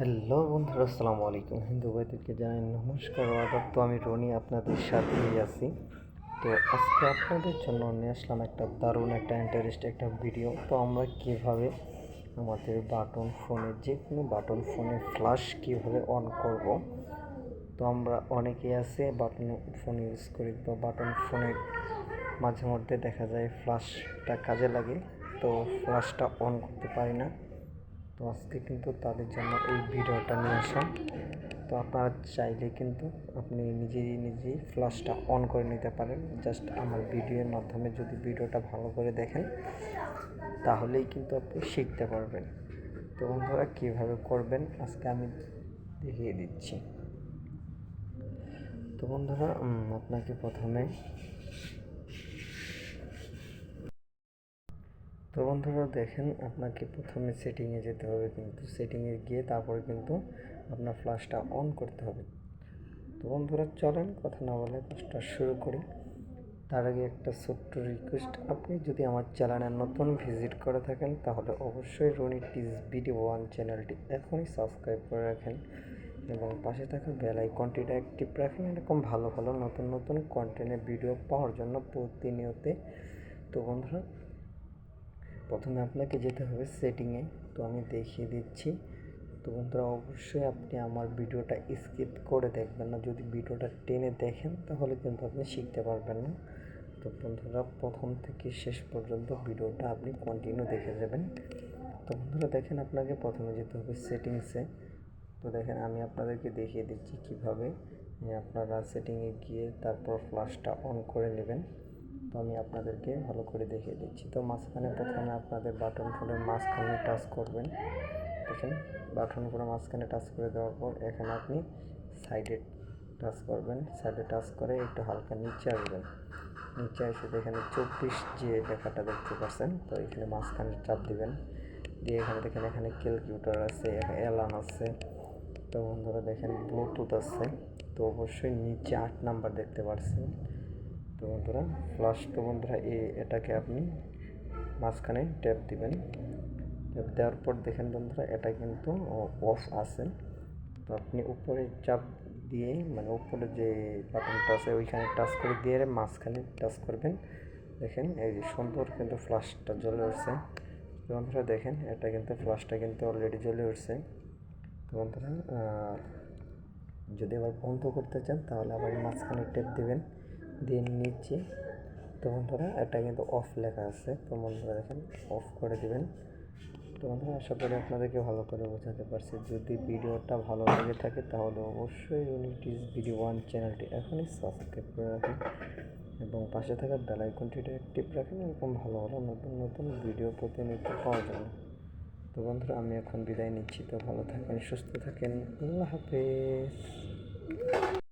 Hello বন্ধুরা, আসসালামু আলাইকুম। হিন্দু ভাইদেরকে জানাই নমস্কার আদাব। তো আমি রনি আপনাদের সাথেই আছি। তো আজকে আপনাদের জন্য নিয়ে আসলাম একটা দারুণ, একটা ইন্টারেস্ট একটা ভিডিও তো আমরা কীভাবে আমাদের বাটন ফোনে যে কোনো বাটন ফোনে ফ্লাশ কীভাবে অন করব? তো আমরা অনেকেই আছে বাটন ফোন ইউজ করি তো বাটন ফোনে মাঝে মধ্যে দেখা যায় ফ্লাশটা কাজে লাগে। তো ফ্লাশটা অন করতে পারি না। তো আজকে কিন্তু তাদের জন্য এই ভিডিওটা নিয়ে আসা তো আপনারা চাইলে কিন্তু আপনি নিজেই নিজেই ফ্ল্যাশটা অন করে নিতে পারেন। জাস্ট আমার ভিডিওর মাধ্যমে যদি ভিডিওটা ভালো করে দেখেন, তাহলেই কিন্তু আপনি শিখতে পারবেন। তো বন্ধুরা, কীভাবে করবেন আজকে আমি দেখিয়ে দিচ্ছি। তো বন্ধুরা আপনাকে প্রথমে তো বন্ধুরা দেখেন, আপনাকে প্রথমে সেটিংয়ে যেতে হবে কিন্তু। সেটিংয়ে গিয়ে তারপরে কিন্তু আপনার ফ্ল্যাশটা অন করতে হবে। তো বন্ধুরা চলেন, কথা না বলে কাজটা শুরু করি। তার আগে একটা ছোট্ট রিকোয়েস্ট আপনি যদি আমার চ্যানেলে নতুন ভিজিট করে থাকেন, তাহলে অবশ্যই রনি টিজ বিডি ওয়ান চ্যানেলটি এখনই সাবস্ক্রাইব করে রাখেন এবং পাশে থাকা বেল আইকনটিটা অ্যাক্টিভ রাখেন। এরকম ভালো ভালো নতুন নতুন কন্টেন্টের ভিডিও পাওয়ার জন্য প্রতিনিয়তে তো বন্ধুরা প্রথমে আপনাকে যেতে হবে সেটিংয়ে তো আমি দেখিয়ে দিচ্ছি। তো বন্ধুরা, অবশ্যই আপনি আমার ভিডিওটা স্কিপ করে দেখবেন না। যদি ভিডিওটা টেনে দেখেন, তাহলে কিন্তু আপনি শিখতে পারবেন না। তো বন্ধুরা, প্রথম থেকে শেষ পর্যন্ত ভিডিওটা আপনি কন্টিনিউ দেখে যাবেন। তো বন্ধুরা, দেখেন আপনাকে প্রথমে যেতে হবে সেটিংসে তো দেখেন, আমি আপনাদেরকে দেখিয়ে দিচ্ছি কীভাবে। আপনারা সেটিংয়ে গিয়ে তারপর ফ্লাশটা অন করে নেবেন। তো আমি আপনাদেরকে ভালো করে দেখিয়ে দিচ্ছি। তো মাঝখানে প্রথমে আপনাদের বাটন ফোনের মাঝখানে টাচ করবেন। দেখেন, বাটন করে মাঝখানে টাচ করে দেওয়ার পর এখানে আপনি সাইডে টাচ করবেন। সাইডে টাচ করে একটু হালকা নিচে আসবেন। নিচে এসে এখানে চব্বিশ যে লেখাটা দেখতে পাচ্ছেন। তো এখানে মাঝখানে চাপ দিবেন। দিয়ে এখানে দেখেন, এখানে ক্যালকুলেটার আছে অ্যালার্ম আছে। তো বন্ধুরা দেখেন, ব্লুটুথ আছে। তো অবশ্যই নিচে আট নাম্বার দেখতে পাচ্ছেন। তো বন্ধুরা ফ্লাশ তো বন্ধুরা এই এটাকে আপনি মাঝখানে ট্যাপ দিবেন। ট্যাপ দেওয়ার পর দেখেন বন্ধুরা, এটা কিন্তু অফ আছে। তো আপনি উপরে চাপ দিয়ে মানে উপরে যে বাটনটা আছে, ওইখানে টাচ করে দিয়ে মাঝখানে টাচ করবেন। দেখেন, এই যে সুন্দর কিন্তু ফ্লাশটা জ্বলে উঠছে। বন্ধুরা দেখেন, এটা কিন্তু ফ্লাশটা কিন্তু অলরেডি জ্বলে উঠছে। তো বন্ধুরা যদি আবার বন্ধ করতে চান, তাহলে আবার মাঝখানে টেপ দেবেন। দিয়ে নিচে। তো বন্ধুরা, এটা কিন্তু অফ লেখা আছে। তো বন্ধুরা দেখেন অফ করে দিবেন। তো বন্ধুরা, আশা করি আপনাদেরকে ভালো করে বোঝাতে পারছি। যদি ভিডিওটা ভালো লেগে থাকে, তাহলে অবশ্যই ইউনিটিস ভিডিও ওয়ান চ্যানেলটি এখনই সাবস্ক্রাইব করে রাখুন এবং পাশে থাকা বেল আইকনটিটা অ্যাক্টিভ রাখেন এরকম ভালো ভালো নতুন নতুন ভিডিও প্রতিনিয়ত পাওয়ার জন্য। তো বন্ধুরা, আমি এখন বিদায় নিচ্ছি। তো ভালো থাকেন, সুস্থ থাকেন। আল্লাহ হাফেজ।